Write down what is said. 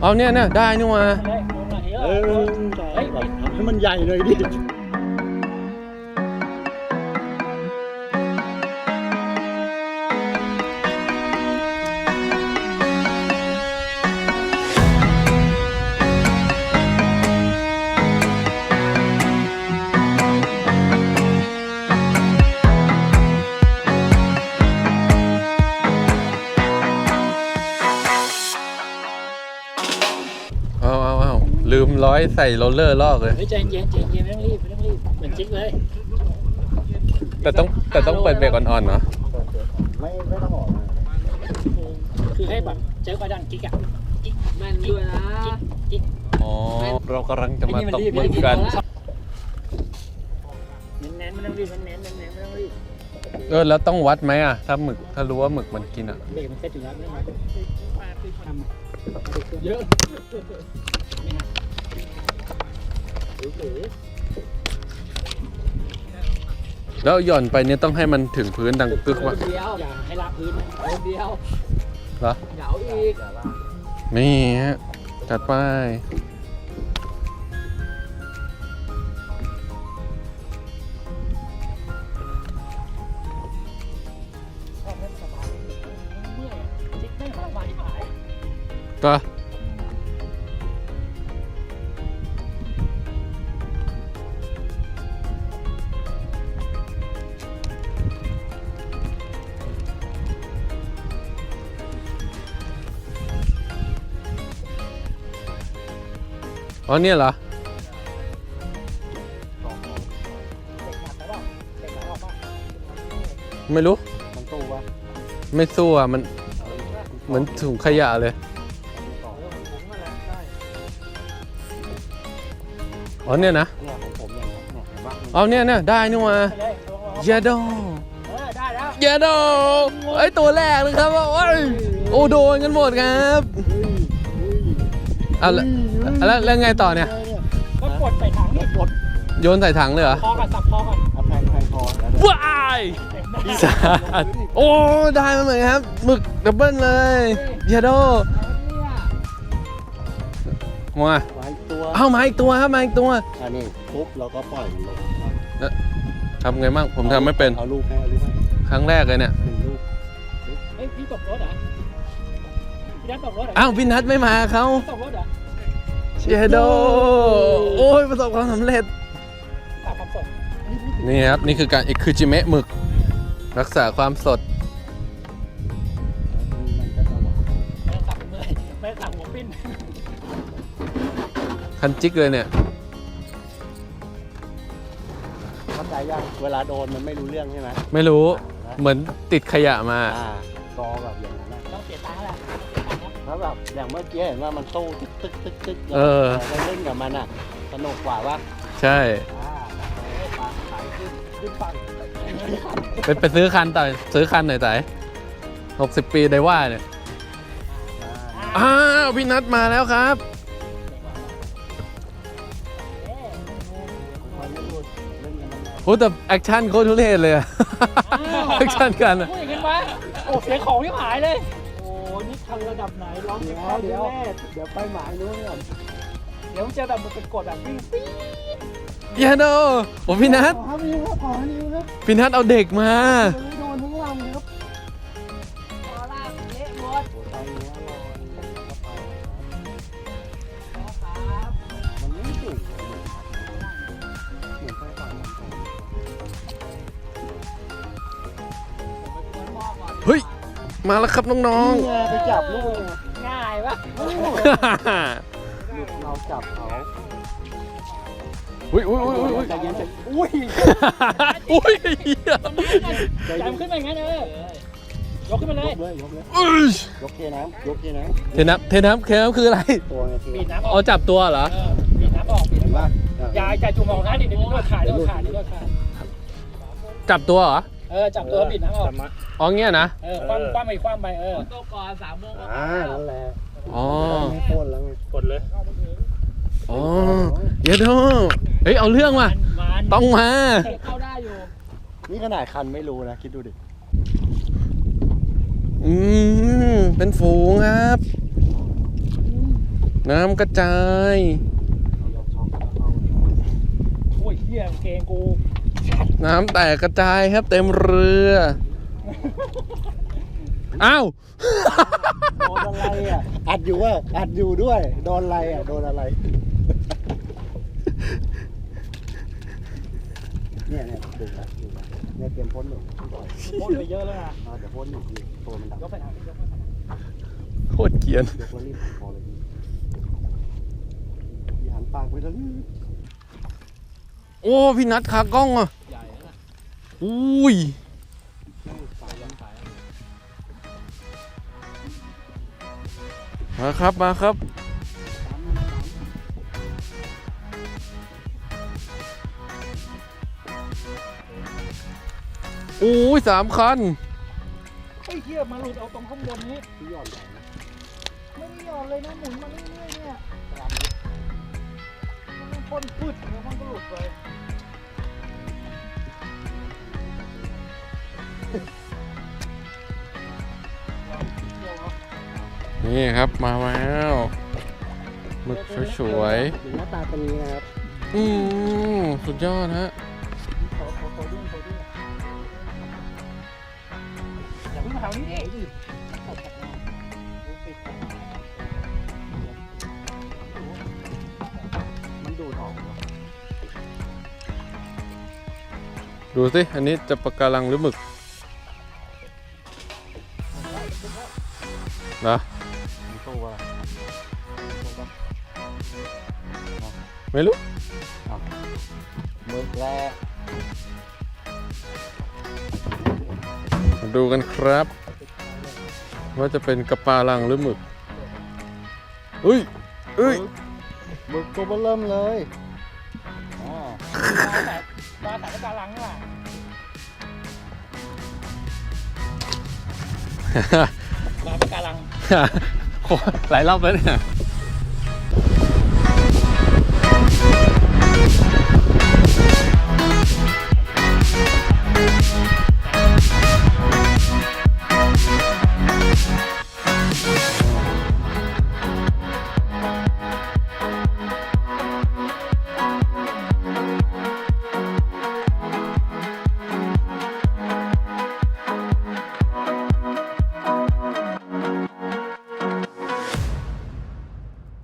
เอาเนี่ยเนี่ยได้นี่มา เออเฮ้ยแบบทำให้มันใหญ่เลยดิ ร้อยใส่โรลเลอร์ลอกเลย เฮ้ยใจเย็นใจเย็นไม่ต้องรีบไม่ต้องรีบเหมือนจิ๊กเลยแต่ต้องแต่ต้องเปิดเบรกอ่อนๆเนาะไม่ไม่ต้องออกนะคือให้แบบเจอประดังกิ๊กอะกิ๊กแม่นด้วยนะกิ๊กกิ๊กอ๋อเรากำลังจะมาตกหมึกไอ้กันเน้นๆไม่ต้องรีบเน้นๆเน้นๆไม่ต้องรีบเออแล้วต้องวัดไหมอะถ้าหมึกถ้ารู้ว่าหมึกมันกินอะเบรกมันเซ็ตอยู่แล้วไม่ต้องมาทำเยอะไม่หักหรือ แล้วหย่อนไปเนี่ยต้องให้มันถึงพื้นดังกึกวะเดียวอย่าให้ลากพื้นนะเอาเดียวเหรอเหงาอีกนี่ฮะจัดไปเมื่อยจิ๊ก อ๋อเนี่ยเหรอเด็กหนักไปเปล่าเด็กหนักออกป่ะไม่รู้ มันตู้วะไม่สู้อะ มันเหมือนถุงขยะเลย อ๋อเนี่ยนะเนี่ยของผมเนี่ยเนี่ยเห็นปะเอาเนี่ยเนี่ยได้นี่มาไปเลยลองๆเยโดเออได้แล้วเยโดไอยตัวแรกเลยครับโอ้ยโอ้โดนกันหมดครับเอาแล้ว แล้วแล้วไงต่อเนี่ย ก็กดใส่ถังนี่กดโยนใส่ถังเลยเหรอ คอกันสับคอกันเอาแพงแพงคอแล้วเดี๋ยวว้ายสาดโอ้ ได้มาเหมือนครับหมึกดับเบิลเลยเยโดมาไว้ตัวเอามาอีกตัวครับมาอีกตัว อันนี้ปุ๊บเราก็ปล่อยมันลงทำไงบ้างผมทำไม่เป็น เอาลูกให้เอาลูกให้ครั้งแรกเลยเนี่ย หนึ่งลูกเฮ้ยพี่ตกรถเหรอพี่นัทตกรถเหรออ้าวพี่นัทไม่มาเขาตกรถเหรอ เชโดโอ้ยประสบความสำเร็จฝากความสดนี่ครับ นี่คือการเอคือจิเมะหมึก รักษาความสดมันก็จะหวานไม่ต้องสับเมื่อยไม่ต้องสับหัวปิ้นคันจิกเลยเนี่ย เข้าใจยังเวลาโดนมันไม่รู้เรื่องใช่ไหมไม่รู้อ่าเหมือนติดขยะมา อ่ากอแบบอย่า แล้วแบบอย่างเมื่อกี้เห็นว่ามันตู้ตึกตึกตึกตึกเออ เราเล่นกับมันอะสนุกกว่าปะใช่อ่าปลาขายขึ้นขึ้นฝั่งไปไปซื้อคันต่อซื้อคันหน่อยแต่หกสิบปีได้ว่าเนี่ยอ่าอ้าว พี่นัทมาแล้วครับมันไม่หลุดเล่นกับมันได้โอ้แต่แอคชั่นโคตรทุเรศเลยอะ แอคชั่นกันอะ พูดอย่างนี้วะโอ้เสียของที่หายเลยโอ้นี่ ทันระดับไหนร้องเดี๋ยวเดี๋เดี๋ยยววเดี๋ยวไปหมายนู้นก่อนเดี๋ยวมึงเจอแบบมันเป็นกดแบบวิ่งปิ๊งเยโดโอ้พี่นัทขอครับนิ้วครับขอนิ้วครับพี่นัทเอาเด็กมาไม่โดนทั้งลำครับพอลากเละหมดโอ้ไปเนี้ยรอก็ไปครับมันไม่สูงเหมือนไปก่อนมันก่อนเฮ้ย มาแล้วครับน้องนี่ไงไปจับลูกไงง่ายปะๆหลุดเราจับเขาอุ้ยอุ้ยอุ้ยอุ้ยอุ้ยใจเย็นใจอุ้ยอุ้ยเหี้ยใจจเย็นขึ้นมาอย่างนั้นเออยกขึ้นมาเลยยกเลยยกเลยอุ้ยยกเทน้ำยกเทน้เทน้ำเทน้ำเทน้ำคืออะไรำตัวไงเทบีบน้ำอเอาอกจับตัวเหรอ เออบีบน้ำออกบีบเห็นน้ำออป่ะกยายใจจุ่มออกนะดิเดี๋ยวโดนขาดเดี๋ยวโดนขาดเดี๋ยวโดนขาดจับตัวเหรอ เออจับตัวบีบน้ำออกอ๋อเงี้ยนะ เออคว่ำคว่ำไปคว่ำไปเออโตก่อนสามโมงอ่านั่นแหละอ๋อไม่พ่นแล้วไงกดเลยอ๋อเยโดเฮ้ยเอาเรื่องว่ะมันต้องมาเข้าได้อยู่นี่ขนาดคันไม่รู้นะคิดดูดิอืมเป็นฝูงครับ น้ำกระจายโอ้ย เหี้ยกางเกงกูน้ำแตกกระจายครับ เต็มเรือ อ้าว โดนอะไรอะ อัดอยู่ว่าอัดอยู่ด้วย โดนอะไรอะ โดนอะไร เนี่ยเนี่ยดึงละดึงละเนี่ยเตรียมพ้นหนึ่งพ่นไปเยอะแล้วนะอ่าเดี๋ยวพ้นหนึ่งทีตัวมันดับยกไปทางนี้ยกไปทางนี้โคตรเกรียนยกแล้วรีบหันคอเลยพี่พี่หันปากไปแล้ว โอ้พี่นัดขากล้องอะใหญ่นะอุ้ยมาครับมาครับอุ้ยสามคันไอ้เหี้ยมาหลุดเอาตรงข้างบนนี้หย่อนไม่ได้หย่อนเลยนะหมุนมาเรื่อยๆเนี่ย พ่นพืชแล้วมันก็หลุดไปนี่ครับมาแล้วหมึกสวยหน้าตาเป็นอย่างนี้นะครับๆอืมสุดยอดฮะ ขอขอขอด้วยขอด้วยอย่าเพิ่งมาแถวนี้ดิมัน ดูสิ อันนี้จะปะการังหรือหมึกนะมันสู้อะไรสู้ปะไม่รู้หมึกแร่มาดูกันครับ ว่าจะเป็นกระปาลังหรือหมึกอุ้ยอุ้ยหมึกตัวเบอเริ่มเลยอ๋อ มาแต่มาแต่กระลังนี่แหละมาปะการัง หลายรอบแล้วเนี่ย